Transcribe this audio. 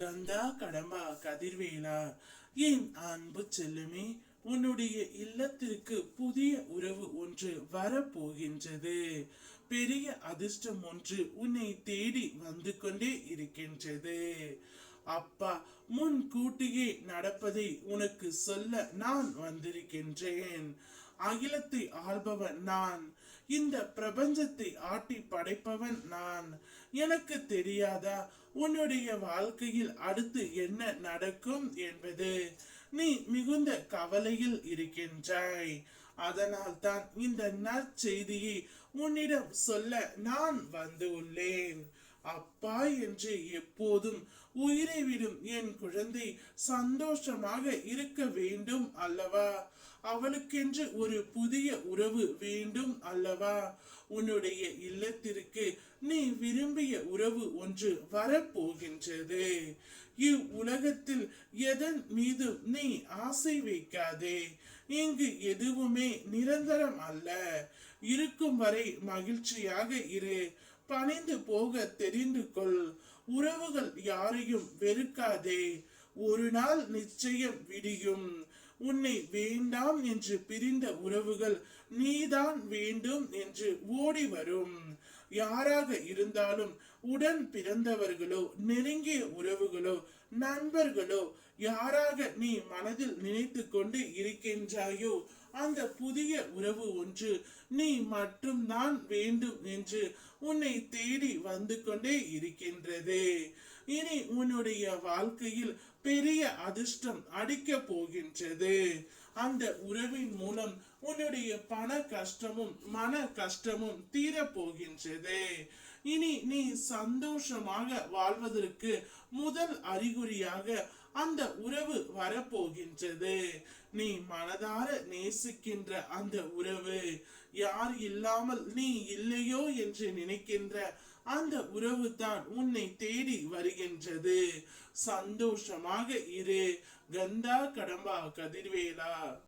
கந்தா கடம்பா கதிர்வேலா என் அன்பு செல்லுமே உன்னுடைய இல்லத்திற்கு புதிய உறவு ஒன்று வரப்போகின்றது. பெரிய அதிர்ஷ்டம் ஒன்று உன்னை தேடி வந்து கொண்டே இருக்கின்றது. அப்பா முன் கூட்டியே நடப்பதை உனக்கு சொல்ல நான் வந்திருக்கின்றேன். அகிலத்தை ஆள்பவன் நான். இந்த பிரபஞ்சத்தை ஆட்டி படைப்பவன் நான். எனக்கு தெரியாதா? உன்னுடைய வாழ்க்கையில் அடுத்து என்ன நடக்கும் என்பது. நீ மிகுந்த கவலையில் இருக்கின்றாய். அதனால் தான் இந்த நற்செய்தியை உன்னிடம் சொல்ல நான் வந்து உள்ளேன். அப்பா என்று எப்போதும் உயிரை விடும் என் குழந்தை சந்தோஷமாக இருக்க வேண்டும் அல்லவா? அவளுக்கென்று ஒரு புதிய உறவு வேண்டும் அல்லவா? உன்னுடைய இல்லத்திற்கு நீ விரும்பிய உறவு ஒன்று வரப்போகின்றது. இவ்வுலகத்தில் எதன் மீது நீ ஆசை வைக்காதே. இங்கு எதுவுமே நிரந்தரம் அல்ல. இருக்கும் வரை மகிழ்ச்சியாக இரு. பணிந்து போக தெரிந்து கொள். உறவுகள் யாரையும் வெறுக்காதே. ஒரு நாள் நிச்சயம் விடியும். உன்னை வேண்டாம் என்று பிரிந்த உறவுகள் நீதான் வேண்டும் என்று ஓடி வரும். யாராக இருந்தாலும் உடன் பிறந்தவர்களோ நெருங்கிய உறவுகளோ நண்பர்களோ யாராக நீ மனதில் நினைத்து கொண்டு இருக்கின்றாயோ அந்த புதிய உறவு ஒன்று நீ மட்டும் நான் வேண்டும் என்று உன்னை தேடி வந்து கொண்டே இருக்கின்றது. இனி உன்னுடைய வாழ்க்கையில் பெரிய அதிர்ஷ்டம் அடிக்கப் போகின்றது. அந்த உறவின் மூலம் உன்னுடைய பண கஷ்டமும் மன கஷ்டமும் தீர போகின்றது இனி நீ சந்தோஷமாக வாழ்வதற்கு முதல் அறிகுறியாக அந்த உறவு வரப்போகின்றது. நீ மனதார நேசிக்கின்ற அந்த உறவு யார் இல்லாமல் நீ இல்லையோ என்று நினைக்கின்ற அந்த உறவு தான் உன்னை தேடி வருகின்றது. சந்தோஷமாக இரு கந்தா கடம்பா கதிர்வேலா.